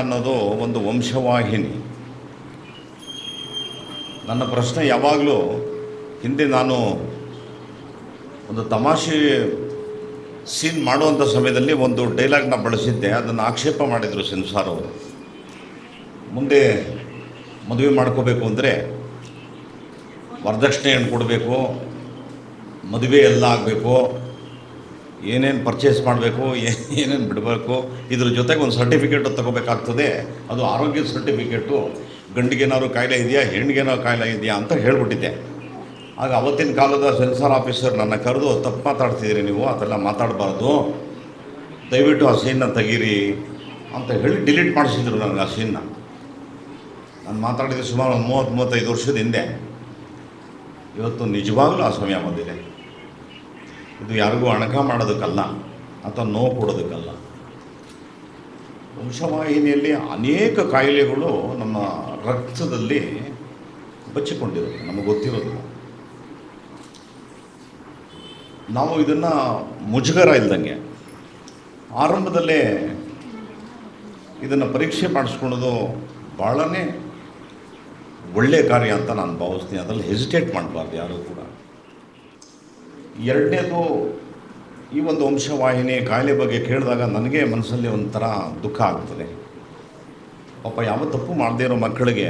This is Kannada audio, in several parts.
ಅನ್ನೋದು ಒಂದು ವಂಶವಾಹಿನಿ. ನನ್ನ ಪ್ರಶ್ನೆ ಯಾವಾಗಲೂ ಹಿಂದೆ ನಾನು ಒಂದು ತಮಾಷೆ ಸೀನ್ ಮಾಡುವಂಥ ಸಮಯದಲ್ಲಿ ಒಂದು ಡೈಲಾಗ್ನ ಬಳಸಿದ್ದೆ. ಅದನ್ನು ಆಕ್ಷೇಪ ಮಾಡಿದರು ಸೆನ್ಸಾರ್ ಅವರು. ಮುಂದೆ ಮದುವೆ ಮಾಡ್ಕೋಬೇಕು ಅಂದರೆ ವರದಕ್ಷಿಣೆ ಏನು ಕೊಡಬೇಕು, ಮದುವೆ ಎಲ್ಲ ಆಗಬೇಕು ಏನೇನು ಪರ್ಚೇಸ್ ಮಾಡಬೇಕು ಏನೇನು ಬಿಡಬೇಕು, ಇದ್ರ ಜೊತೆಗೆ ಒಂದು ಸರ್ಟಿಫಿಕೇಟು ತಗೋಬೇಕಾಗ್ತದೆ. ಅದು ಆರೋಗ್ಯ ಸರ್ಟಿಫಿಕೇಟು ಗಂಡಿಗೇನಾದ್ರು ಕಾಯಿಲೆ ಇದೆಯಾ ಹೆಣ್ಣಿಗೇನಾದ್ರು ಕಾಯಿಲೆ ಇದೆಯಾ ಅಂತ ಹೇಳಿಬಿಟ್ಟಿದ್ದೆ. ಆಗ ಅವತ್ತಿನ ಕಾಲದ ಸೆನ್ಸಾರ್ ಆಫೀಸರ್ ನನ್ನ ಕರೆದು, ತಪ್ಪು ಮಾತಾಡ್ತಿದ್ದೀರಿ ನೀವು, ಅದೆಲ್ಲ ಮಾತಾಡಬಾರ್ದು. ದಯವಿಟ್ಟು ಆ ಸೀನ್ನ ತೆಗೀರಿ ಅಂತ ಹೇಳಿ ಡಿಲೀಟ್ ಮಾಡಿಸಿದ್ರು ನನಗೆ ಆ ಸೀನ್ನ ನಾನು ಮಾತಾಡಿದ ಸುಮಾರು ಒಂದು ಮೂವತ್ತು, ಮೂವತ್ತೈದು ವರ್ಷದ ಹಿಂದೆ. ಇವತ್ತು ನಿಜವಾಗ್ಲೂ ಆ ಸಮಯ ಬಂದಿದೆ. ಇದು ಯಾರಿಗೂ ಅಣಕ ಮಾಡೋದಕ್ಕಲ್ಲ ಅಥವಾ ನೋವು ಕೊಡೋದಕ್ಕಲ್ಲ. ವಂಶವಾಹಿನಿಯಲ್ಲಿ ಅನೇಕ ಕಾಯಿಲೆಗಳು ನಮ್ಮ ರಕ್ತದಲ್ಲಿ ಬಚ್ಚಿಕೊಂಡಿರುತ್ತೆ, ನಮಗೆ ಗೊತ್ತಿರೋದಿಲ್ಲ ನಾವು ಇದನ್ನು ಮುಜುಗರ ಇಲ್ದಂಗೆ ಆರಂಭದಲ್ಲೇ ಇದನ್ನು ಪರೀಕ್ಷೆ ಮಾಡಿಸ್ಕೊಳ್ಳೋದು ಭಾಳನೇ ಒಳ್ಳೆಯ ಕಾರ್ಯ ಅಂತ ನಾನು ಭಾವಿಸ್ತೀನಿ. ಅದರಲ್ಲಿ ಹೆಸಿಟೇಟ್ ಮಾಡಬಾರ್ದು ಯಾರೂ ಕೂಡ. ಎರಡನೇದು ಈ ಒಂದು ವಂಶವಾಹಿನಿ ಕಾಯಿಲೆ ಬಗ್ಗೆ ಕೇಳಿದಾಗ ನನಗೆ ಮನಸ್ಸಲ್ಲಿ ಒಂಥರ ದುಃಖ ಆಗ್ತದೆ. ಪಾಪ ಯಾವ ತಪ್ಪು ಮಾಡದೇ ಇರೋ ಮಕ್ಕಳಿಗೆ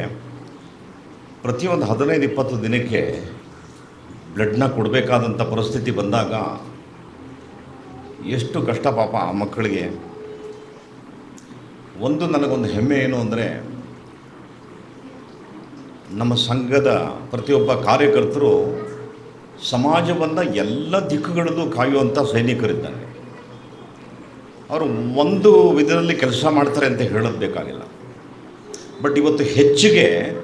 ಪ್ರತಿಯೊಂದು ಹದಿನೈದು, ಇಪ್ಪತ್ತು ದಿನಕ್ಕೆ ಬ್ಲಡ್ನ ಕೊಡಬೇಕಾದಂಥ ಪರಿಸ್ಥಿತಿ ಬಂದಾಗ ಎಷ್ಟು ಕಷ್ಟ ಪಾಪ ಆ ಮಕ್ಕಳಿಗೆ. ಒಂದು ನನಗೊಂದು ಹೆಮ್ಮೆ ಏನು ಅಂದರೆ ನಮ್ಮ ಸಂಘದ ಪ್ರತಿಯೊಬ್ಬ ಕಾರ್ಯಕರ್ತರು ಸಮಾಜವನ್ನು ಎಲ್ಲ ದಿಕ್ಕುಗಳಲ್ಲೂ ಕಾಯುವಂಥ ಸೈನಿಕರಿದ್ದಾರೆ. ಅವರು ಒಂದು ವಿಧದಲ್ಲಿ ಕೆಲಸ ಮಾಡ್ತಾರೆ ಅಂತ ಹೇಳೋದು ಬೇಕಾಗಿಲ್ಲ. ಬಟ್ ಇವತ್ತು ಹೆಚ್ಚಿಗೆ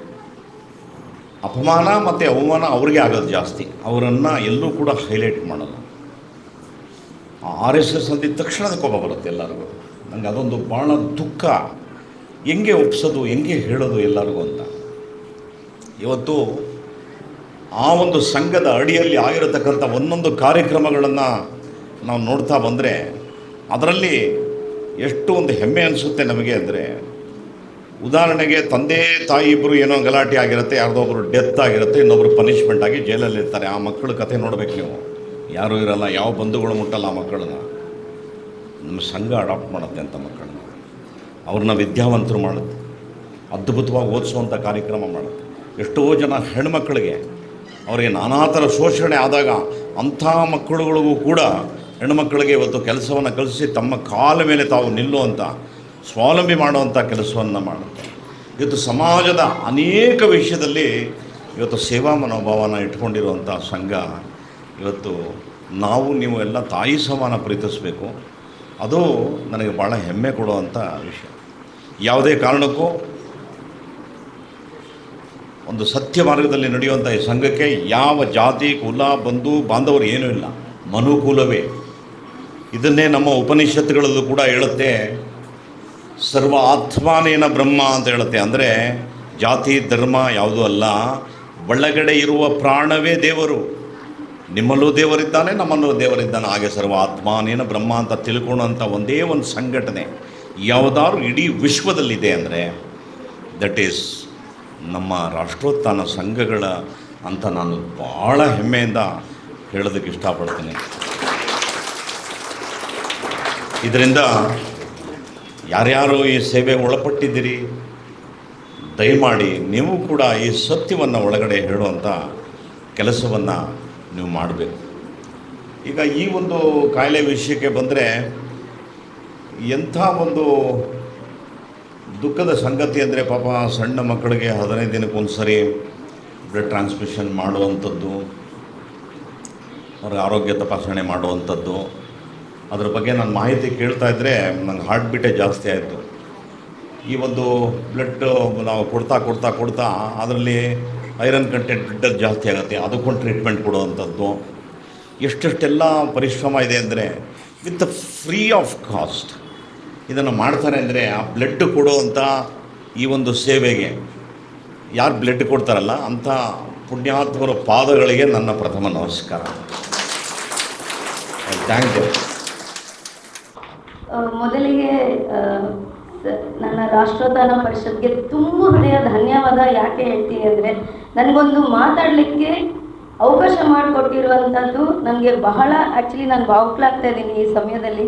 ಅಪಮಾನ ಮತ್ತು ಅವಮಾನ ಅವ್ರಿಗೆ ಆಗೋದು ಜಾಸ್ತಿ. ಅವರನ್ನು ಎಲ್ಲೂ ಕೂಡ ಹೈಲೈಟ್ ಮಾಡಲ್ಲ. ಆರ್ ಎಸ್ ಎಸ್ ಅಂದಿದ ತಕ್ಷಣ ಕೋಪ ಬರುತ್ತೆ ಎಲ್ಲರಿಗೂ. ನನಗೆ ಅದೊಂದು ಭಾಳ ದುಃಖ. ಹೆಂಗೆ ಒಪ್ಸೋದು, ಹೆಂಗೆ ಹೇಳೋದು ಎಲ್ಲರಿಗೂ ಅಂತ. ಇವತ್ತು ಆ ಒಂದು ಸಂಘದ ಅಡಿಯಲ್ಲಿ ಆಗಿರತಕ್ಕಂಥ ಒಂದೊಂದು ಕಾರ್ಯಕ್ರಮಗಳನ್ನು ನಾವು ನೋಡ್ತಾ ಬಂದರೆ ಅದರಲ್ಲಿ ಎಷ್ಟು ಒಂದು ಹೆಮ್ಮೆ ಅನಿಸುತ್ತೆ ನಮಗೆ ಅಂದರೆ ಉದಾಹರಣೆಗೆ ತಂದೆ ತಾಯಿ ಇಬ್ಬರು ಏನೋ ಗಲಾಟೆ ಆಗಿರುತ್ತೆ ಯಾರ್ದೋ ಒಬ್ಬರು ಡೆತ್ ಆಗಿರುತ್ತೆ ಇನ್ನೊಬ್ಬರು ಪನಿಷ್ಮೆಂಟ್ ಆಗಿ ಜೈಲಲ್ಲಿ ಇರ್ತಾರೆ. ಆ ಮಕ್ಕಳ ಕಥೆ ನೋಡ್ಬೇಕು ನೀವು. ಯಾರೂ ಇರಲ್ಲ, ಯಾವ ಬಂಧುಗಳು ಮುಟ್ಟಲ್ಲ ಆ ಮಕ್ಕಳನ್ನ. ನಮ್ಮ ಸಂಘ ಅಡಾಪ್ಟ್ ಮಾಡುತ್ತೆ ಅಂತ ಮಕ್ಕಳನ್ನ. ಅವ್ರನ್ನ ವಿದ್ಯಾವಂತರು ಮಾಡುತ್ತೆ. ಅದ್ಭುತವಾಗಿ ಓದಿಸುವಂಥ ಕಾರ್ಯಕ್ರಮ ಮಾಡುತ್ತೆ. ಎಷ್ಟೋ ಜನ ಹೆಣ್ಮಕ್ಳಿಗೆ ಅವರಿಗೆ ನಾನಾ ಥರ ಶೋಷಣೆ ಆದಾಗ ಅಂಥ ಮಕ್ಕಳುಗಳಿಗೂ ಕೂಡ ಹೆಣ್ಣುಮಕ್ಕಳಿಗೆ ಇವತ್ತು ಕೆಲಸವನ್ನು ಕಲಿಸಿ ತಮ್ಮ ಕಾಲ ಮೇಲೆ ತಾವು ನಿಲ್ಲುವಂಥ ಸ್ವಾವಲಂಬಿ ಮಾಡುವಂಥ ಕೆಲಸವನ್ನು ಮಾಡುತ್ತೆ ಇವತ್ತು ಸಮಾಜದ ಅನೇಕ ವಿಷಯದಲ್ಲಿ ಇವತ್ತು ಸೇವಾ ಮನೋಭಾವನ ಇಟ್ಕೊಂಡಿರುವಂಥ ಸಂಘ ಇವತ್ತು ನಾವು, ನೀವು ಎಲ್ಲ ತಾಯಿ ಸಮಾನ ಪ್ರೀತಿಸಬೇಕು. ಅದು ನನಗೆ ಭಾಳ ಹೆಮ್ಮೆ ಕೊಡುವಂಥ ವಿಷಯ. ಯಾವುದೇ ಕಾರಣಕ್ಕೂ ಒಂದು ಸತ್ಯ ಮಾರ್ಗದಲ್ಲಿ ನಡೆಯುವಂಥ ಈ ಸಂಘಕ್ಕೆ ಯಾವ ಜಾತಿ, ಕುಲ, ಬಂಧು, ಬಾಂಧವರು ಏನೂ ಇಲ್ಲ. ಮನುಕುಲವೇ. ಇದನ್ನೇ ನಮ್ಮ ಉಪನಿಷತ್ತುಗಳಲ್ಲೂ ಕೂಡ ಹೇಳುತ್ತೆ. ಸರ್ವ ಆತ್ಮಾನೇನ ಬ್ರಹ್ಮ ಅಂತ ಹೇಳುತ್ತೆ. ಅಂದರೆ ಜಾತಿ, ಧರ್ಮ ಯಾವುದೂ ಅಲ್ಲ. ಒಳಗಡೆ ಇರುವ ಪ್ರಾಣವೇ ದೇವರು. ನಿಮ್ಮಲ್ಲೂ ದೇವರಿದ್ದಾನೆ, ನಮ್ಮಲ್ಲೂ ದೇವರಿದ್ದಾನೆ. ಹಾಗೆ ಸರ್ವ ಆತ್ಮಾನೇನ ಬ್ರಹ್ಮ ಅಂತ ತಿಳ್ಕೊಳ್ಳೋಂಥ ಒಂದೇ ಒಂದು ಸಂಘಟನೆ ಯಾವುದಾದ್ರು ಇಡೀ ವಿಶ್ವದಲ್ಲಿದೆ ಅಂದರೆ ದಟ್ ಈಸ್ ನಮ್ಮ ರಾಷ್ಟ್ರೋತ್ಥಾನ ಸಂಘಗಳ ಅಂತ ನಾನು ಭಾಳ ಹೆಮ್ಮೆಯಿಂದ ಹೇಳೋದಕ್ಕೆ ಇಷ್ಟಪಡ್ತೀನಿ. ಇದರಿಂದ ಯಾರ್ಯಾರು ಈ ಸೇವೆಗೆ ಒಳಪಟ್ಟಿದ್ದೀರಿ, ದಯಮಾಡಿ ನೀವು ಕೂಡ ಈ ಸತ್ಯವನ್ನು ಒಳಗಡೆ ಹೇಳುವಂಥ ಕೆಲಸವನ್ನು ನೀವು ಮಾಡಬೇಕು. ಈಗ ಈ ಒಂದು ಕಾಯಿಲೆ ವಿಷಯಕ್ಕೆ ಬಂದರೆ ಎಂಥ ಒಂದು ದುಃಖದ ಸಂಗತಿ ಅಂದರೆ ಪಾಪ ಸಣ್ಣ ಮಕ್ಕಳಿಗೆ ಹದಿನೈದು ದಿನಕ್ಕೆ ಸರಿ ಬ್ಲಡ್ ಟ್ರಾನ್ಸ್ಮಿಷನ್ ಮಾಡುವಂಥದ್ದು ಅವ್ರ ಆರೋಗ್ಯ ತಪಾಸಣೆ ಮಾಡುವಂಥದ್ದು. ಅದ್ರ ಬಗ್ಗೆ ನಾನು ಮಾಹಿತಿ ಕೇಳ್ತಾ ಇದ್ದರೆ ನಂಗೆ ಹಾರ್ಟ್ ಬೀಟೇ ಜಾಸ್ತಿ ಆಯಿತು. ಈ ಒಂದು ಬ್ಲಡ್ ನಾವು ಕೊಡ್ತಾ ಕೊಡ್ತಾ ಕೊಡ್ತಾ ಅದರಲ್ಲಿ ಐರನ್ ಕಂಟೆಂಟ್ ಬ್ಲಡ್ ಜಾಸ್ತಿ ಆಗುತ್ತೆ. ಅದಕ್ಕೊಂದು ಟ್ರೀಟ್ಮೆಂಟ್ ಕೊಡುವಂಥದ್ದು. ಎಷ್ಟೆಷ್ಟೆಲ್ಲ ಪರಿಶ್ರಮ ಇದೆ ಅಂದರೆ ವಿತ್ ಫ್ರೀ ಆಫ್ ಕಾಸ್ಟ್ ಇದನ್ನು ಮಾಡ್ತಾರೆ ಅಂದರೆ ಆ ಬ್ಲಡ್ ಕೊಡುವಂಥ ಈ ಒಂದು ಸೇವೆಗೆ. ಯಾರು ಬ್ಲಡ್ ಕೊಡ್ತಾರಲ್ಲ, ಅಂಥ ಪುಣ್ಯಾತ್ಮರ ಪಾದಗಳಿಗೆ ನನ್ನ ಪ್ರಥಮ ನಮಸ್ಕಾರ. ಥ್ಯಾಂಕ್ ಯು ಮೊದಲಿಗೆ ನನ್ನ ರಾಷ್ಟ್ರೋತ್ಥಾನ ಪರಿಷತ್ಗೆ ತುಂಬ ಹೃದಯ ಧನ್ಯವಾದ ಯಾಕೆ ಹೇಳ್ತೀನಿ ಅಂದರೆ, ನನಗೊಂದು ಮಾತಾಡಲಿಕ್ಕೆ ಅವಕಾಶ ಮಾಡಿಕೊಟ್ಟಿರುವಂಥದ್ದು ನನಗೆ ಬಹಳ ಆ್ಯಕ್ಚುಲಿ ನಾನು ಭಾವುಕಲಾಗ್ತಾ ಇದ್ದೀನಿ ಈ ಸಮಯದಲ್ಲಿ.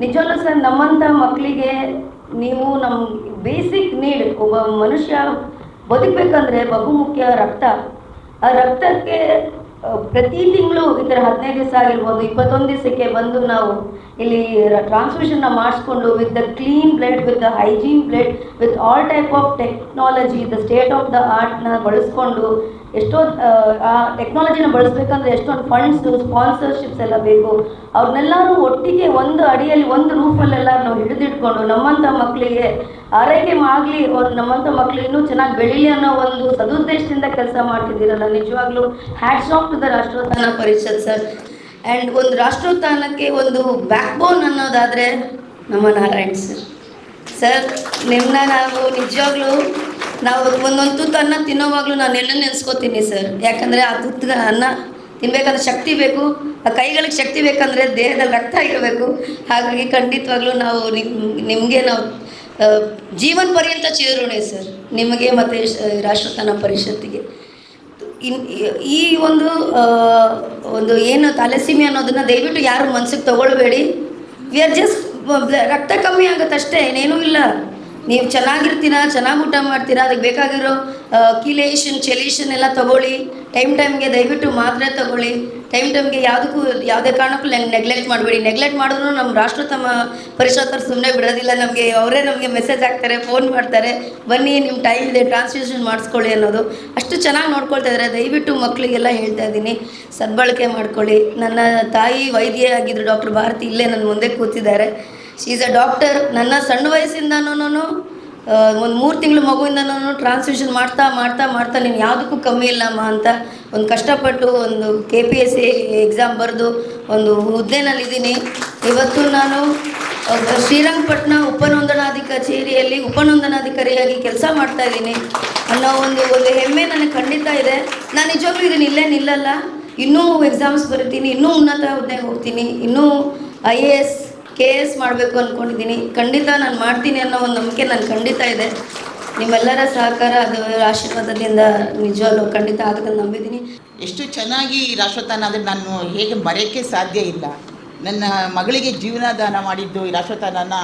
ನಿಜವಲ್ಲೂ ಸರ್ ನಮ್ಮಂಥ ಮಕ್ಕಳಿಗೆ ನೀವು ನಮ್ಮ ಬೇಸಿಕ್ ನೀಡ್ ಒಬ್ಬ ಮನುಷ್ಯ ಬದುಕಬೇಕಂದ್ರೆ ಬಹುಮುಖ್ಯ ರಕ್ತ. ಆ ರಕ್ತಕ್ಕೆ ಪ್ರತಿ ತಿಂಗಳು ಈ ಥರ ಹದಿನೈದು ದಿವಸ ಆಗಿರ್ಬೋದು, ಇಪ್ಪತ್ತೊಂದು ದಿವಸಕ್ಕೆ ಬಂದು ನಾವು ಇಲ್ಲಿ ಟ್ರಾನ್ಸ್ಮಿಷನ್ನ ಮಾಡಿಸ್ಕೊಂಡು with the clean blood with the hygiene blood with all type of technology the state of the ಆರ್ಟ್ನ ಬಳಸ್ಕೊಂಡು ಎಷ್ಟೋ ಆ, ಟೆಕ್ನಾಲಜಿನ ಬಳಸ್ಬೇಕಂದ್ರೆ ಎಷ್ಟೊಂದು ಫಂಡ್ಸು ಸ್ಪಾನ್ಸರ್ಶಿಪ್ಸ್ ಎಲ್ಲ ಬೇಕು. ಅವ್ರನ್ನೆಲ್ಲರೂ ಒಟ್ಟಿಗೆ ಒಂದು ಅಡಿಯಲ್ಲಿ ಒಂದು ರೂಫಲ್ಲೆಲ್ಲ ನಾವು ಹಿಡಿದಿಟ್ಕೊಂಡು ನಮ್ಮಂಥ ಮಕ್ಕಳಿಗೆ ಆರೈಕೆ ಆಗಲಿ ನಮ್ಮಂಥ ಮಕ್ಕಳು ಇನ್ನೂ ಚೆನ್ನಾಗಿ ಬೆಳೀಲಿ ಅನ್ನೋ ಒಂದು ಸದುದ್ದೇಶದಿಂದ ಕೆಲಸ ಮಾಡ್ತಿದ್ದೀರಲ್ಲ ನಿಜವಾಗ್ಲೂ hats off to the Rashtrotthana Parishat sir and ಒಂದು ರಾಷ್ಟ್ರೋತ್ಥಾನಕ್ಕೆ ಒಂದು ಬ್ಯಾಕ್ ಬೋನ್ ಅನ್ನೋದಾದರೆ ನಮ್ಮ ನಾರಾಯಣ್ ಸರ್ ಸರ್ ನಿಮ್ಮನ್ನ ನಾವು ನಿಜವಾಗ್ಲೂ ನಾವು ಒಂದೊಂದು ತುತ್ತು ಅನ್ನ ತಿನ್ನೋವಾಗಲೂ ನಾನು ಎಲ್ಲ ನೆನೆಸ್ಕೋತೀನಿ ಸರ್ ಯಾಕಂದರೆ ಆ ತುತ್ತು ಅನ್ನ ತಿನ್ಬೇಕಂದ್ರೆ ಶಕ್ತಿ ಬೇಕು, ಆ ಕೈಗಳಿಗೆ ಶಕ್ತಿ ಬೇಕಂದರೆ ದೇಹದಲ್ಲಿ ರಕ್ತ ಇರಬೇಕು. ಹಾಗಾಗಿ ಖಂಡಿತವಾಗ್ಲೂ ನಾವು ನಿಮ್ ನಿಮಗೆ ನಾವು ಜೀವನ್ ಪರ್ಯಂತ ಚಿರಋಣಿ ಸರ್ ನಿಮಗೆ ಮತ್ತು ರಾಷ್ಟ್ರೋತ್ಥಾನ ಪರಿಷತ್ತಿಗೆ. ಇನ್, ಈ ಒಂದು ಒಂದು ಏನು ತಲೆಸೀಮೆ ಅನ್ನೋದನ್ನ ದಯವಿಟ್ಟು ಯಾರು ಮನ್ಸಿಗೆ ತಗೊಳ್ಬೇಡಿ. ವಿ ಆರ್ ಜಸ್ಟ್ ರಕ್ತ ಕಮ್ಮಿ ಆಗುತ್ತೆ ಅಷ್ಟೇ ಏನೇನೂ ಇಲ್ಲ. ನೀವು ಚೆನ್ನಾಗಿರ್ತೀರಾ, ಚೆನ್ನಾಗಿ ಊಟ ಮಾಡ್ತೀರಾ, ಅದಕ್ಕೆ ಬೇಕಾಗಿರೋ ಕೀಲೇಷನ್ ಚೆಲೇಷನ್ ಎಲ್ಲ ತಗೊಳ್ಳಿ. ಟೈಮ್ ಟೈಮ್ಗೆ ದಯವಿಟ್ಟು ಮಾತ್ರೆ ತಗೊಳ್ಳಿ. ಟೈಮ್ ಟೈಮ್ಗೆ ಯಾವುದಕ್ಕೂ, ಯಾವುದೇ ಕಾರಣಕ್ಕೂ ನೆಗ್ಲೆಕ್ಟ್ ಮಾಡಬೇಡಿ. ನೆಗ್ಲೆಕ್ಟ್ ಮಾಡಿದ್ರು ನಮ್ಮ ರಾಷ್ಟ್ರ ತಮ್ಮ ಪರಿಷತ್ತರು ಸುಮ್ಮನೆ ಬಿಡೋದಿಲ್ಲ. ನಮಗೆ ಅವರೇ ನಮಗೆ ಮೆಸೇಜ್ ಹಾಕ್ತಾರೆ ಫೋನ್ ಮಾಡ್ತಾರೆ. ಬನ್ನಿ ನಿಮ್ಮ ಟೈಮ್ ಇದೆ ಟ್ರಾನ್ಸ್ಲೇಷನ್ ಮಾಡಿಸ್ಕೊಳ್ಳಿ ಅನ್ನೋದು. ಅಷ್ಟು ಚೆನ್ನಾಗಿ ನೋಡ್ಕೊಳ್ತಾ ಇದ್ದಾರೆ. ದಯವಿಟ್ಟು ಮಕ್ಕಳಿಗೆಲ್ಲ ಹೇಳ್ತಾ ಇದ್ದೀನಿ. ಸದ್ಬಳಕೆ ಮಾಡ್ಕೊಳ್ಳಿ. ನನ್ನ ತಾಯಿ ವೈದ್ಯ ಆಗಿದ್ದರು ಡಾಕ್ಟರ್ ಭಾರತಿ ಇಲ್ಲೇ ನನ್ನ ಮುಂದೆ ಕೂತಿದ್ದಾರೆ. ಈಸ್ ಅ ಡಾಕ್ಟರ್ ನನ್ನ ಸಣ್ಣ ವಯಸ್ಸಿಂದನೂ ಒಂದು ಮೂರು ತಿಂಗಳು ಮಗುವಿಂದನೂ ಟ್ರಾನ್ಸ್ಮಿಷನ್ ಮಾಡ್ತಾ ಮಾಡ್ತಾ ಮಾಡ್ತಾ ನೀನು ಯಾವುದಕ್ಕೂ ಕಮ್ಮಿ ಇಲ್ಲಮ್ಮ ಅಂತ ಒಂದು ಕಷ್ಟಪಟ್ಟು ಒಂದು K P S C exam ಬರೆದು ಒಂದು ಹುದ್ದೆನಲ್ಲಿದ್ದೀನಿ. ಇವತ್ತು ನಾನು ಶ್ರೀರಂಗಪಟ್ಟಣ ಉಪನೋಂದಣಾಧಿ ಕಚೇರಿಯಲ್ಲಿ ಉಪನೋಂದಣಾಧಿಕಾರಿಯಾಗಿ ಕೆಲಸ ಮಾಡ್ತಾ ಇದ್ದೀನಿ. ಅನ್ನೋ ಒಂದು ಒಂದು ಹೆಮ್ಮೆ ನನಗೆ ಖಂಡಿತ ಇದೆ. ನಾನು ನಿಜವಾಗ್ಲೂ ಇದನ್ನು ಇಲ್ಲೇ ನಿಲ್ಲಲ್ಲ. ಇನ್ನೂ ಎಕ್ಸಾಮ್ಸ್ ಬರಿತೀನಿ, ಇನ್ನೂ ಉನ್ನತ ಹುದ್ದೆಗೆ ಹೋಗ್ತೀನಿ, ಇನ್ನೂ I A S K S ಮಾಡಬೇಕು ಅಂದ್ಕೊಂಡಿದ್ದೀನಿ ಖಂಡಿತ ನಾನು ಮಾಡ್ತೀನಿ ಅನ್ನೋ ಒಂದು ನಂಬಿಕೆ ನಾನು ಖಂಡಿತ ಇದೆ. ನಿಮ್ಮೆಲ್ಲರ ಸಹಕಾರ ಅದು ಆಶೀರ್ವಾದದಿಂದ ನಿಜವಾಗ್ಲೂ ಖಂಡಿತ ಆಗುತ್ತೆ ನಂಬಿದ್ದೀನಿ. ಎಷ್ಟು ಚೆನ್ನಾಗಿ ರಾಷ್ಟ್ರತಾನ ಅಂದರೆ ನಾನು ಹೇಗೆ ಮರೆಯೋಕ್ಕೆ ಸಾಧ್ಯ ಇಲ್ಲ. ನನ್ನ ಮಗಳಿಗೆ ಜೀವನದಾನ ಮಾಡಿದ್ದು ಈ ರಾಷ್ಟ್ರತಾನನ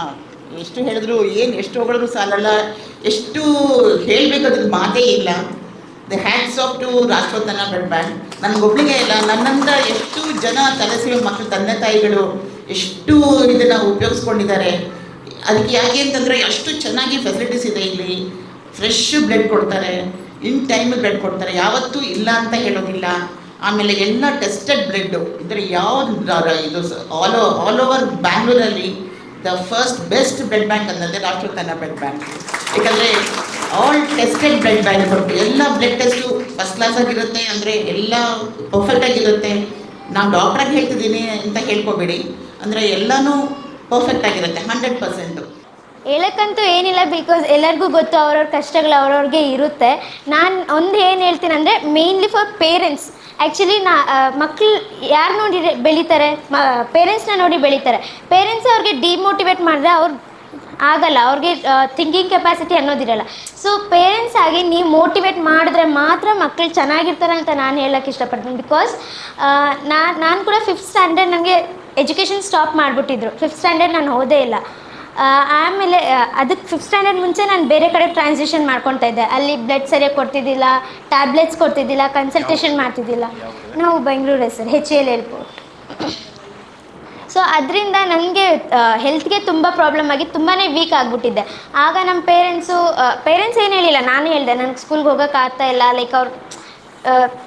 ಎಷ್ಟು ಹೇಳಿದ್ರು ಏನು ಎಷ್ಟು ಹೊಗಳಿದ್ರು ಸಾಲಲ್ಲ. ಎಷ್ಟು ಹೇಳಬೇಕಾದ್ರೆ ಮಾತೇ ಇಲ್ಲ. The hands of to Rashtrotthana blood bank ಇಲ್ಲ. ನನ್ನಂತ ಎಷ್ಟು ಜನ ತಲೆಸಿರೋ ಮಕ್ಕಳು ತಂದೆ ತಾಯಿಗಳು ಎಷ್ಟು ಇದನ್ನು ಉಪಯೋಗಿಸ್ಕೊಂಡಿದ್ದಾರೆ. ಅದಕ್ಕೆ ಯಾಕೆ ಅಂತಂದರೆ ಅಷ್ಟು ಚೆನ್ನಾಗಿ ಫೆಸಿಲಿಟೀಸ್ ಇದೆ ಇಲ್ಲಿ. ಫ್ರೆಶ್ ಬ್ಲಡ್ ಕೊಡ್ತಾರೆ. ಇನ್ ಟೈಮ್ ಬ್ಲಡ್ ಕೊಡ್ತಾರೆ. ಯಾವತ್ತೂ ಇಲ್ಲ ಅಂತ ಹೇಳೋದಿಲ್ಲ. ಆಮೇಲೆ ಎಲ್ಲ ಟೆಸ್ಟೆಡ್ ಬ್ಲಡ್ಡು ಅಂದರೆ ಯಾವ್ದು ಇದು ಆಲ್ ಆಲ್ ಓವರ್ ಬ್ಯಾಂಗ್ಳೂರಲ್ಲಿ the first best blood bank ಅನ್ನೋದೇ ರಾಷ್ಟ್ರೋತ್ಥಾನ ಬ್ಲಡ್ ಬ್ಯಾಂಕ್ ಯಾಕಂದರೆ ಆಲ್ ಟೆಸ್ಟೆಡ್ ಬ್ಲಡ್ ಬ್ಯಾಂಕ್ ಕೊಟ್ಟು ಎಲ್ಲ ಬ್ಲಡ್ ಟೆಸ್ಟು ಫಸ್ಟ್ ಕ್ಲಾಸ್ ಆಗಿರುತ್ತೆ. ಅಂದರೆ ಎಲ್ಲ ಪರ್ಫೆಕ್ಟ್ ಆಗಿರುತ್ತೆ. ನಾನು ಡಾಕ್ಟ್ರಾಗಿ ಹೇಳ್ತಿದ್ದೀನಿ ಅಂತ ಹೇಳ್ಕೊಬೇಡಿ. ಅಂದರೆ ಎಲ್ಲನೂ ಪರ್ಫೆಕ್ಟ್ ಆಗಿರುತ್ತೆ ಹಂಡ್ರೆಡ್ ಪರ್ಸೆಂಟು ಹೇಳಕ್ಕಂತೂ ಏನಿಲ್ಲ ಬಿಕಾಸ್ ಎಲ್ಲರಿಗೂ ಗೊತ್ತು ಅವ್ರವ್ರ ಕಷ್ಟಗಳು ಅವ್ರವ್ರಿಗೆ ಇರುತ್ತೆ. ನಾನು ಒಂದು ಏನು ಹೇಳ್ತೀನಿ ಅಂದರೆ ಮೇಯ್ನ್ಲಿ ಫಾರ್ ಪೇರೆಂಟ್ಸ್ ಆ್ಯಕ್ಚುಲಿ ನಾ ಮಕ್ಕಳು ಯಾರು ನೋಡಿ ಬೆಳೀತಾರೆ? ಮ ಪೇರೆಂಟ್ಸ್ನ ನೋಡಿ ಬೆಳೀತಾರೆ. ಪೇರೆಂಟ್ಸ್ ಅವ್ರಿಗೆ ಡಿಮೋಟಿವೇಟ್ ಮಾಡಿದ್ರೆ ಅವ್ರು ಆಗಲ್ಲ ಅವ್ರಿಗೆ ಥಿಂಕಿಂಗ್ ಕೆಪಾಸಿಟಿ ಅನ್ನೋದಿರಲ್ಲ. ಸೊ ಪೇರೆಂಟ್ಸ್ ಆಗಿ ನೀವು ಮೋಟಿವೇಟ್ ಮಾಡಿದ್ರೆ ಮಾತ್ರ ಮಕ್ಕಳು ಚೆನ್ನಾಗಿರ್ತಾರೆ ಅಂತ ನಾನು ಹೇಳೋಕ್ಕೆ ಇಷ್ಟಪಡ್ತೀನಿ. ಬಿಕಾಸ್ ನಾನು ನಾನು ಕೂಡ ಫಿಫ್ತ್ ಸ್ಟ್ಯಾಂಡರ್ಡ್ ನನಗೆ ಎಜುಕೇಷನ್ ಸ್ಟಾಪ್ ಮಾಡಿಬಿಟ್ಟಿದ್ರು. ಫಿಫ್ತ್ ಸ್ಟ್ಯಾಂಡರ್ಡ್ ನಾನು ಓದೇ ಇಲ್ಲ. ಆಮೇಲೆ ಅದಕ್ಕೆ ಫಿಫ್ತ್ ಸ್ಟ್ಯಾಂಡರ್ಡ್ ಮುಂಚೆ ನಾನು ಬೇರೆ ಕಡೆ ಟ್ರಾನ್ಸಿಷನ್ ಮಾಡ್ಕೊತಾ ಇದ್ದೆ. ಅಲ್ಲಿ ಬ್ಲಡ್ ಸರಿಯಾಗಿ ಕೊಡ್ತಿದ್ದಿಲ್ಲ ಟ್ಯಾಬ್ಲೆಟ್ಸ್ ಕೊಡ್ತಿದ್ದಿಲ್ಲ ಕನ್ಸಲ್ಟೇಷನ್ ಮಾಡ್ತಿದ್ದಿಲ್ಲ. ನಾವು ಬೆಂಗಳೂರೇ ಸರ್ ಹೆಚ್ ಎಲ್ ಸೊ ಅದರಿಂದ ನನಗೆ ಹೆಲ್ತ್ಗೆ ತುಂಬ ಪ್ರಾಬ್ಲಮ್ ಆಗಿ ತುಂಬಾ ವೀಕ್ ಆಗಿಬಿಟ್ಟಿದ್ದೆ ಆಗ ನಮ್ಮ ಪೇರೆಂಟ್ಸು ಪೇರೆಂಟ್ಸ್ ಏನು ಹೇಳಿಲ್ಲ, ನಾನು ಹೇಳಿದೆ ನನಗೆ ಸ್ಕೂಲ್ಗೆ ಹೋಗೋಕೆ ಆಗ್ತಾ ಇಲ್ಲ ಲೈಕ್ ಅವ್ರು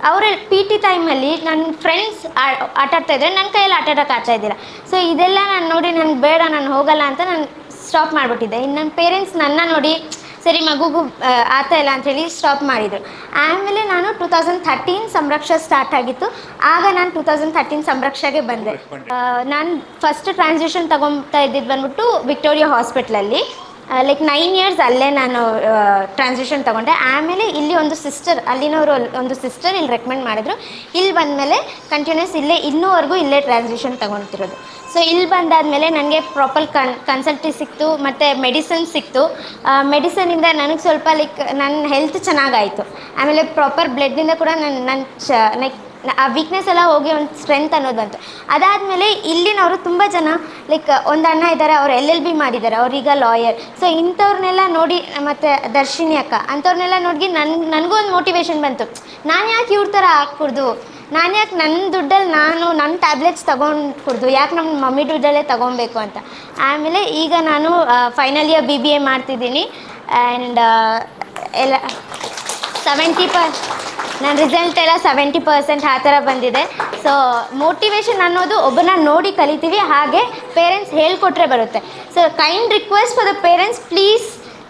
ಅವರ ಪಿ ಟಿ ಟೈಮಲ್ಲಿ ನನ್ನ ಫ್ರೆಂಡ್ಸ್ ಆಟ ಇದ್ರೆ ನನ್ನ ಕೈಯಲ್ಲಿ ಆಟ ಆಡೋಕೆ ಆಗ್ತಾ ಇದ್ದಿಲ್ಲ. ಸೊ ಇದೆಲ್ಲ ನಾನು ನೋಡಿ, ನನಗೆ ಬೇಡ, ನಾನು ಹೋಗಲ್ಲ ಅಂತ ನಾನು ಸ್ಟಾಪ್ ಮಾಡಿಬಿಟ್ಟಿದ್ದೆ. ಇನ್ನು ನನ್ನ ಪೇರೆಂಟ್ಸ್ ನನ್ನ ನೋಡಿ ಸರಿ ಮಗುಗೂ ಆತ ಇಲ್ಲ ಅಂಥೇಳಿ ಸ್ಟಾಪ್ ಮಾಡಿದರು. ಆಮೇಲೆ ನಾನು two thousand thirteen Samraksha start ಆಗಿತ್ತು. ಆಗ ನಾನು ಟೂ ತೌಸಂಡ್ ಥರ್ಟೀನ್ ಸಂರಕ್ಷೆಗೆ ಬಂದೆ. ನಾನು ಫಸ್ಟ್ ಟ್ರಾನ್ಸಿಷನ್ ತಗೊತಾ ಇದ್ದಿದ್ದು ಬಂದ್ಬಿಟ್ಟು ವಿಕ್ಟೋರಿಯಾ ಹಾಸ್ಪಿಟ್ಲಲ್ಲಿ ಲೈಕ್ ನೈನ್ ಇಯರ್ಸ್ ಅಲ್ಲೇ ನಾನು ಟ್ರಾನ್ಸಿಷನ್ ತೊಗೊಂಡೆ. ಆಮೇಲೆ ಇಲ್ಲಿ ಒಂದು ಸಿಸ್ಟರ್ ಅಲ್ಲಿನವರು ಒಂದು ಸಿಸ್ಟರ್ ಇಲ್ಲಿ ರೆಕಮೆಂಡ್ ಮಾಡಿದ್ರು. ಇಲ್ಲಿ ಬಂದಮೇಲೆ ಕಂಟಿನ್ಯೂಸ್ ಇಲ್ಲೇ ಇನ್ನೂವರೆಗೂ ಇಲ್ಲೇ ಟ್ರಾನ್ಸಿಷನ್ ತೊಗೊತಿರೋದು. ಸೊ ಇಲ್ಲಿ ಬಂದಾದಮೇಲೆ ನನಗೆ ಪ್ರಾಪರ್ ಕನ್ ಕನ್ಸಲ್ಟಿ ಸಿಕ್ತು, ಮತ್ತು ಮೆಡಿಸನ್ ಸಿಕ್ತು. ಮೆಡಿಸನಿಂದ ನನಗೆ ಸ್ವಲ್ಪ ಲೈಕ್ ನನ್ನ ಹೆಲ್ತ್ ಚೆನ್ನಾಗಾಯಿತು. ಆಮೇಲೆ ಪ್ರಾಪರ್ ಬ್ಲಡ್ಡಿಂದ ಕೂಡ ನನ್ನ ನನ್ನ ಚ ಲೈಕ್ ಆ ವೀಕ್ನೆಸ್ ಎಲ್ಲ ಹೋಗಿ ಒಂದು ಸ್ಟ್ರೆಂತ್ ಅನ್ನೋದು ಬಂತು. ಅದಾದಮೇಲೆ ಇಲ್ಲಿನವರು ತುಂಬ ಜನ ಲೈಕ್ ಒಂದು ಅಣ್ಣ ಇದ್ದಾರೆ ಅವ್ರು ಎಲ್ ಎಲ್ ಬಿ ಮಾಡಿದ್ದಾರೆ ಅವ್ರೀಗ ಲಾಯರ್ ಸೊ ಇಂಥವ್ರನ್ನೆಲ್ಲ ನೋಡಿ, ಮತ್ತು ದರ್ಶಿನಿ ಅಕ್ಕ ಅಂಥವ್ರನ್ನೆಲ್ಲ ನೋಡಿ ನನ್, ನನಗೂ ಒಂದು ಮೋಟಿವೇಶನ್ ಬಂತು. ನಾನು ಯಾಕೆ ಇವ್ರ ಥರ ಹಾಕ್ಕೊಡ್ದು ನಾನು ಯಾಕೆ ನನ್ನ ದುಡ್ಡಲ್ಲಿ ನಾನು ನನ್ನ ಟ್ಯಾಬ್ಲೆಟ್ಸ್ ತೊಗೊಂಡು ಕುಡ್ದು ಯಾಕೆ ನಮ್ಮ ಮಮ್ಮಿ ದುಡ್ಡಲ್ಲೇ ತೊಗೊಬೇಕು ಅಂತ. ಆಮೇಲೆ ಈಗ ನಾನು final year B B A ಮಾಡ್ತಿದ್ದೀನಿ. ಆ್ಯಂಡ್ ಎಲ್ಲ ಸೆವೆಂಟಿ ಪರ್ ನನ್ನ ರಿಸಲ್ಟ್ ಎಲ್ಲ ಸೆವೆಂಟಿ ಪರ್ಸೆಂಟ್ ಆ ಥರ ಬಂದಿದೆ. ಸೊ ಮೋಟಿವೇಶನ್ ಅನ್ನೋದು ಒಬ್ಬನ ನೋಡಿ ಕಲಿತೀವಿ, ಹಾಗೆ ಪೇರೆಂಟ್ಸ್ ಹೇಳ್ಕೊಟ್ರೆ ಬರುತ್ತೆ. So kind request for the parents please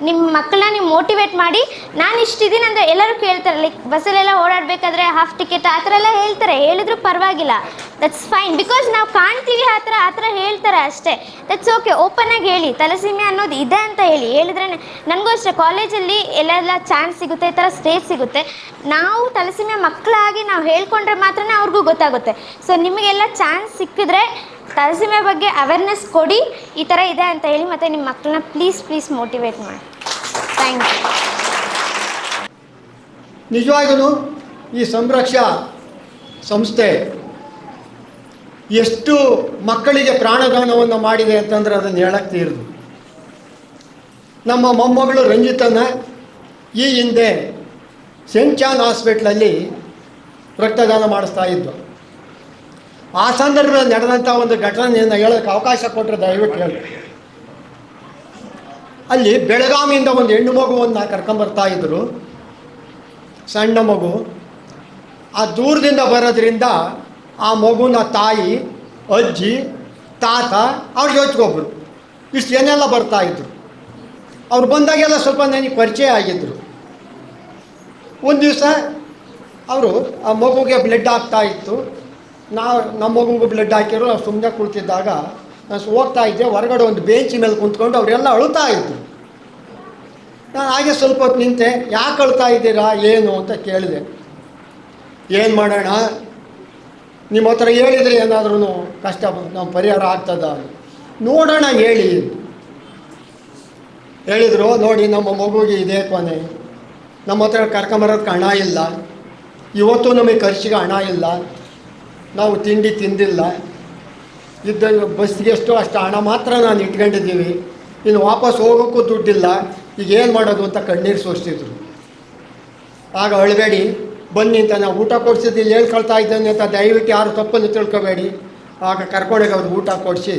ನಿಮ್ಮ ಮಕ್ಕಳನ್ನ ನೀವು ಮೋಟಿವೇಟ್ ಮಾಡಿ, ನಾನು ಇಷ್ಟಿದ್ದೀನಿ ಅಂದರೆ ಎಲ್ಲರೂ ಕೇಳ್ತಾರೆ. ಲೈಕ್ ಬಸ್ಸಲ್ಲೆಲ್ಲ ಓಡಾಡಬೇಕಾದ್ರೆ ಹಾಫ್ ಟಿಕೆಟ್ ಆ ಥರ ಎಲ್ಲ ಹೇಳ್ತಾರೆ. ಹೇಳಿದ್ರು ಪರವಾಗಿಲ್ಲ. ದಟ್ಸ್ ಫೈನ್ ಬಿಕಾಸ್ ನಾವು ಕಾಣ್ತೀವಿ ಆ ಥರ ಆ ಥರ ಹೇಳ್ತಾರೆ ಅಷ್ಟೇ. ದಟ್ಸ್ ಓಕೆ ಓಪನ್ ಆಗಿ ಹೇಳಿ. ತಲಸೀಮೆ ಅನ್ನೋದು ಇದೆ ಅಂತ ಹೇಳಿ. ಹೇಳಿದ್ರೆ ನನಗೂ ಅಷ್ಟೇ ಕಾಲೇಜಲ್ಲಿ ಎಲ್ಲೆಲ್ಲ ಚಾನ್ಸ್ ಸಿಗುತ್ತೆ, ಈ ಥರ ಸ್ಟೇಜ್ ಸಿಗುತ್ತೆ. ನಾವು ತಲಸೀಮೆ ಮಕ್ಕಳಾಗಿ ನಾವು ಹೇಳ್ಕೊಂಡ್ರೆ ಮಾತ್ರ ಅವ್ರಿಗೂ ಗೊತ್ತಾಗುತ್ತೆ. ಸೊ ನಿಮಗೆಲ್ಲ ಚಾನ್ಸ್ ಸಿಕ್ಕಿದ್ರೆ ತಲಸೀಮೆ ಬಗ್ಗೆ ಅವೇರ್ನೆಸ್ ಕೊಡಿ. ಈ ಥರ ಇದೆ ಅಂತ ಹೇಳಿ ಮತ್ತು ನಿಮ್ಮ ಮಕ್ಕಳನ್ನ ಪ್ಲೀಸ್ ಪ್ಲೀಸ್ ಮೋಟಿವೇಟ್ ಮಾಡಿ. ಥ್ಯಾಂಕ್ ಈ ಸಂರಕ್ಷಾ ಸಂಸ್ಥೆ ಎಷ್ಟು ಮಕ್ಕಳಿಗೆ ಪ್ರಾಣದಾನವನ್ನು ಮಾಡಿದೆ ಅಂತಂದ್ರೆ ಅದನ್ನು ಹೇಳಕ್ಕೆ ತೀರ್ದು. ನಮ್ಮ ಮೊಮ್ಮಗಳು ರಂಜಿತನ ಈ ಹಿಂದೆ ಸೆಂಟ್ ಜಾನ್ ಹಾಸ್ಪಿಟ್ಲಲ್ಲಿ ರಕ್ತದಾನ ಮಾಡಿಸ್ತಾ ಇದ್ದು ಆ ಸಂದರ್ಭದಲ್ಲಿ ನಡೆದಂಥ ಒಂದು ಘಟನೆಯನ್ನು ಹೇಳೋಕ್ಕೆ ಅವಕಾಶ ಕೊಟ್ಟರೆ ದಯವಿಟ್ಟು ಹೇಳಿ. ಅಲ್ಲಿ ಬೆಳಗಾವಿಯಿಂದ ಒಂದು ಹೆಣ್ಣು ಮಗುವನ್ನು ಕರ್ಕೊಂಬರ್ತಾ ಇದ್ದರು ಸಣ್ಣ ಮಗು. ಆ ದೂರದಿಂದ ಬರೋದ್ರಿಂದ ಆ ಮಗುನ ತಾಯಿ, ಅಜ್ಜಿ, ತಾತ ಅವ್ರ ಯೋಚ್ಕೊಬ್ರು ಇಷ್ಟು ಏನೆಲ್ಲ ಬರ್ತಾಯಿದ್ರು ಅವ್ರು ಬಂದಾಗೆಲ್ಲ ಸ್ವಲ್ಪ ನನಗೆ ಪರಿಚಯ ಆಗಿದ್ದರು ಒಂದು ದಿವಸ ಅವರು ಆ ಮಗುಗೆ ಬ್ಲಡ್ ಆಗ್ತಾ ಇತ್ತು. ನಾವು ನಮ್ಮ ಮಗುಗೂ ಬ್ಲಡ್ ಹಾಕಿರೋ ಸುಮ್ಮನೆ ಕುಳಿತಿದ್ದಾಗ ನಾನು ಹೋಗ್ತಾ ಇದ್ದೆ, ಹೊರಗಡೆ ಒಂದು ಬೇಂಚಿ ಮೇಲೆ ಕುಂತ್ಕೊಂಡು ಅವರೆಲ್ಲ ಅಳ್ತಾ ಇದ್ರು. ನಾನು ಹಾಗೆ ಸ್ವಲ್ಪ ಹೊತ್ತು ನಿಂತೆ, ಯಾಕೆ ಅಳ್ತಾ ಇದ್ದೀರಾ, ಏನು ಅಂತ ಕೇಳಿದೆ. ಏನು ಮಾಡೋಣ? ನಿಮ್ಮ ಹತ್ರ ಹೇಳಿದರೆ ಏನಾದ್ರೂ ಕಷ್ಟ ನಾವು ಪರಿಹಾರ ಆಗ್ತದ ನೋಡೋಣ ಹೇಳಿ ಹೇಳಿದರು, ನೋಡಿ ನಮ್ಮ ಮಗುಗೆ ಇದೇ ಕೊನೆ. ನಮ್ಮ ಹತ್ರ ಕರ್ಕೊಂಬರೋದಕ್ಕೆ ಹಣ ಇಲ್ಲ. ಇವತ್ತು ನಮಗೆ ಖರ್ಚಿಗೆ ಹಣ ಇಲ್ಲ. ನಾವು ತಿಂಡಿ ತಿಂದಿಲ್ಲ. ಇದ್ದ ಬಸ್ಗೆ ಎಷ್ಟು ಅಷ್ಟು ಹಣ ಮಾತ್ರ ನಾನು ಇಟ್ಕೊಂಡಿದ್ದೀವಿ. ಇನ್ನು ವಾಪಸ್ ಹೋಗೋಕ್ಕೂ ದುಡ್ಡಿಲ್ಲ. ಈಗ ಏನು ಮಾಡೋದು ಅಂತ ಕಣ್ಣೀರು ಸೋಸ್ತಿದ್ರು ಆಗ ಅಳಬೇಡಿ, ಬನ್ನಿ ಅಂತ ನಾವು ಊಟ ಕೊಡಿಸಿದ್ದು ಹೇಳ್ಕೊಳ್ತಾ ಇದ್ದೇನೆ ಅಂತ ದಯವಿಟ್ಟು ಯಾರು ತಪ್ಪನ್ನು ತಿಳ್ಕೊಬೇಡಿ. ಆಗ ಕರ್ಕೊಂಡೋಗಿ ಅವ್ರಿಗೆ ಊಟ ಕೊಡಿಸಿ.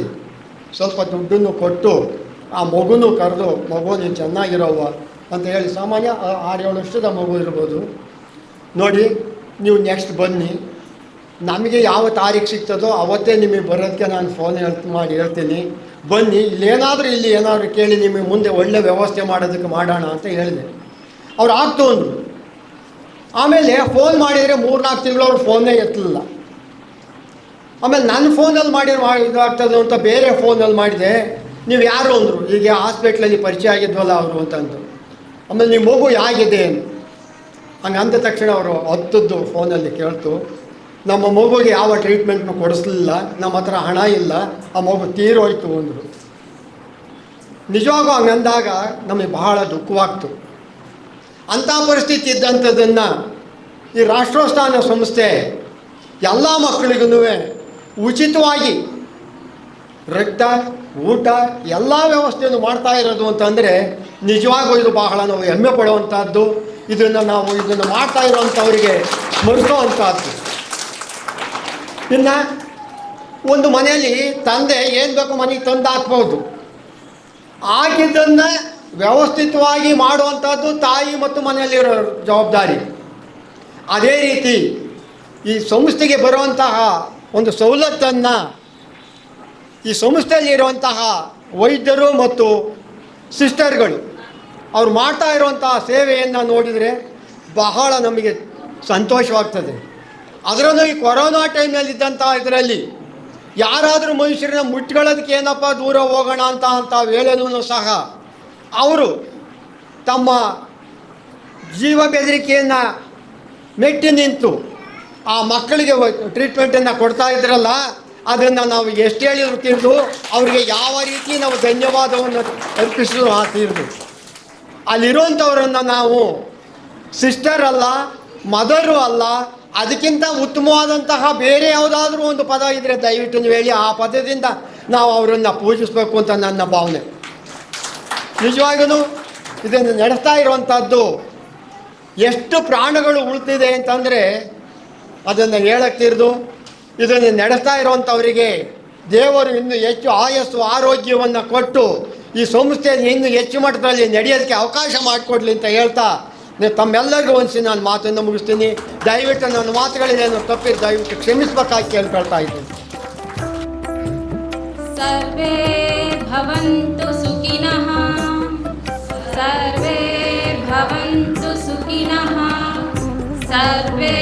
ಸ್ವಲ್ಪ ದುಡ್ಡನ್ನು ಕೊಟ್ಟು ಆ ಮಗುನೂ ಕರೆದು, ಮಗು, ನೀನು ಚೆನ್ನಾಗಿರೋವ ಅಂತ ಹೇಳಿ ಸಾಮಾನ್ಯ ಆರು ಏಳು ವರ್ಷದ ಮಗು ಇರ್ಬೋದು. ನೋಡಿ, ನೀವು ನೆಕ್ಸ್ಟ್ ಬನ್ನಿ. ನಮಗೆ ಯಾವ ತಾರೀಕು ಸಿಗ್ತದೋ ಅವತ್ತೇ ನಿಮಗೆ ಬರೋದಕ್ಕೆ ನಾನು ಫೋನ್ ಹೇಳ್ ಮಾಡಿ ಹೇಳ್ತೀನಿ. ಬನ್ನಿ, ಇಲ್ಲೇನಾದರೂ ಇಲ್ಲಿ ಏನಾದರೂ ಕೇಳಿ ನಿಮಗೆ ಮುಂದೆ ಒಳ್ಳೆ ವ್ಯವಸ್ಥೆ ಮಾಡೋದಕ್ಕೆ ಮಾಡೋಣ ಅಂತ ಹೇಳಿದೆ. ಅವ್ರು ಆಗ್ತು ಅಂದರು. ಆಮೇಲೆ ಫೋನ್ ಮಾಡಿದರೆ ಮೂರ್ನಾಲ್ಕು ತಿಂಗಳು ಅವ್ರು ಫೋನೇ ಎತ್ತಲಿಲ್ಲ. ಆಮೇಲೆ ನನ್ನ ಫೋನಲ್ಲಿ ಮಾಡಿ ಇದಾಗ್ತದೆ ಅಂತ ಬೇರೆ ಫೋನಲ್ಲಿ ಮಾಡಿದೆ. ನೀವು ಯಾರು ಅಂದರು? ಈಗ ಹಾಸ್ಪಿಟ್ಲಲ್ಲಿ ಪರಿಚಯ ಆಗಿದ್ವಲ್ಲ ಅವರು ಅಂತಂದು. ಆಮೇಲೆ ನಿಮ್ಮ ಮಗು ಹೇಗಿದೆ ಅಂತ. ಹಂಗೆ ಅಂದ ತಕ್ಷಣ ಅವರು ಹತ್ತದ್ದು ಫೋನಲ್ಲಿ ಕೇಳ್ತು. ನಮ್ಮ ಮಗುಗೆ ಯಾವ ಟ್ರೀಟ್ಮೆಂಟ್ನು ಕೊಡಿಸ್ಲಿಲ್ಲ, ನಮ್ಮ ಹತ್ರ ಹಣ ಇಲ್ಲ, ಆ ಮಗು ತೀರೋಯ್ತು ಅಂದರು. ನಿಜವಾಗೂ ಹಂಗಂದಾಗ ನಮಗೆ ಬಹಳ ದುಃಖವಾಗ್ತು. ಅಂಥ ಪರಿಸ್ಥಿತಿ ಇದ್ದಂಥದ್ದನ್ನು ಈ ರಾಷ್ಟ್ರೋತ್ಥಾನ ಸಂಸ್ಥೆ ಎಲ್ಲ ಮಕ್ಕಳಿಗೂ ಉಚಿತವಾಗಿ ರಕ್ತ, ಊಟ, ಎಲ್ಲ ವ್ಯವಸ್ಥೆಯನ್ನು ಮಾಡ್ತಾ ಇರೋದು ಅಂತಂದರೆ ನಿಜವಾಗೂ ಇದು ಬಹಳ ನಾವು ಹೆಮ್ಮೆ ಪಡುವಂಥದ್ದು. ಇದನ್ನು ನಾವು ಇದನ್ನು ಮಾಡ್ತಾ ಇರೋವಂಥವರಿಗೆ ಸ್ಮರಿಸುವಂಥದ್ದು. ಇನ್ನು ಒಂದು ಮನೆಯಲ್ಲಿ ತಂದೆ ಏನು ಬೇಕು ಮನೆಗೆ ತಂದು ಹಾಕ್ಬೋದು ಆಗಿದ್ದನ್ನು ವ್ಯವಸ್ಥಿತವಾಗಿ ಮಾಡುವಂಥದ್ದು ತಾಯಿ ಮತ್ತು ಮನೆಯಲ್ಲಿರೋ ಜವಾಬ್ದಾರಿ. ಅದೇ ರೀತಿ ಈ ಸಂಸ್ಥೆಗೆ ಬರುವಂತಹ ಒಂದು ಸವಲತ್ತನ್ನು ಈ ಸಂಸ್ಥೆಯಲ್ಲಿರುವಂತಹ ವೈದ್ಯರು ಮತ್ತು ಸಿಸ್ಟರ್ಗಳು ಅವ್ರು ಮಾಡ್ತಾ ಇರುವಂತಹ ಸೇವೆಯನ್ನು ನೋಡಿದರೆ ಬಹಳ ನಮಗೆ ಸಂತೋಷವಾಗ್ತದೆ. ಅದರಲ್ಲೂ ಈ ಕೊರೋನಾ ಟೈಮ್ನಲ್ಲಿ ಇದ್ದಂಥ ಇದರಲ್ಲಿ ಯಾರಾದರೂ ಮನುಷ್ಯರನ್ನ ಮುಟ್ಕೊಳ್ಳೋದಕ್ಕೆ ಏನಪ್ಪ ದೂರ ಹೋಗೋಣ ಅಂತ ಅಂತ ಹೇಳಲು ಸಹ ಅವರು ತಮ್ಮ ಜೀವ ಬೆದರಿಕೆಯನ್ನು ಮೆಟ್ಟಿ ನಿಂತು ಆ ಮಕ್ಕಳಿಗೆ ಟ್ರೀಟ್ಮೆಂಟನ್ನು ಕೊಡ್ತಾ ಇದ್ರಲ್ಲ, ಅದನ್ನು ನಾವು ಎಷ್ಟು ಹೇಳಿದ್ರು ತಿಂದು ಅವರಿಗೆ ಯಾವ ರೀತಿ ನಾವು ಧನ್ಯವಾದವನ್ನು ಅರ್ಪಿಸಲು ಆ ತೀರ್ದು ಅಲ್ಲಿರುವಂಥವರನ್ನು ನಾವು ಸಿಸ್ಟರ್ ಅಲ್ಲ ಮದರು ಅಲ್ಲ ಅದಕ್ಕಿಂತ ಉತ್ತಮವಾದಂತಹ ಬೇರೆ ಯಾವುದಾದ್ರೂ ಒಂದು ಪದ ಇದ್ದರೆ ದಯವಿಟ್ಟು ನೀವು ಹೇಳಿ ಆ ಪದದಿಂದ ನಾವು ಅವರನ್ನು ಪೂಜಿಸಬೇಕು ಅಂತ ನನ್ನ ಭಾವನೆ. ನಿಜವಾಗೂ ಇದನ್ನು ನಡೆಸ್ತಾ ಇರುವಂಥದ್ದು ಎಷ್ಟು ಪ್ರಾಣಗಳು ಉಳಿತಿದೆ ಅಂತಂದರೆ ಅದನ್ನು ಹೇಳಕ್ತಿರ್ದು, ಇದನ್ನು ನಡೆಸ್ತಾ ಇರುವಂಥವರಿಗೆ ದೇವರು ಇನ್ನೂ ಹೆಚ್ಚು ಆಯಸ್ಸು, ಆರೋಗ್ಯವನ್ನು ಕೊಟ್ಟು ಈ ಸಂಸ್ಥೆಯನ್ನು ಇನ್ನೂ ಹೆಚ್ಚು ಮಟ್ಟದಲ್ಲಿ ನಡೆಯೋದಕ್ಕೆ ಅವಕಾಶ ಮಾಡಿಕೊಡ್ಲಿ ಅಂತ ಹೇಳ್ತಾ ನೀವು ತಮ್ಮೆಲ್ಲರಿಗೂ ಒಂದ್ಸಿ ನಾನು ಮಾತನ್ನು ಮುಗಿಸ್ತೀನಿ. ದಯವಿಟ್ಟು ನನ್ನ ಮಾತುಗಳೇನು ತಪ್ಪಿ ದಯವಿಟ್ಟು ಕ್ಷಮಿಸ್ಬೇಕಾಗಿ ಕೇಳ್ಕೊಳ್ತಾ ಇದ್ದೀನಿ. ಸರ್ವೇ ಭವಂತು ಸುಖಿನಃ. ಸರ್ವೇ ಭವಂತು ಸುಖಿನಃ. ಸರ್ವೇ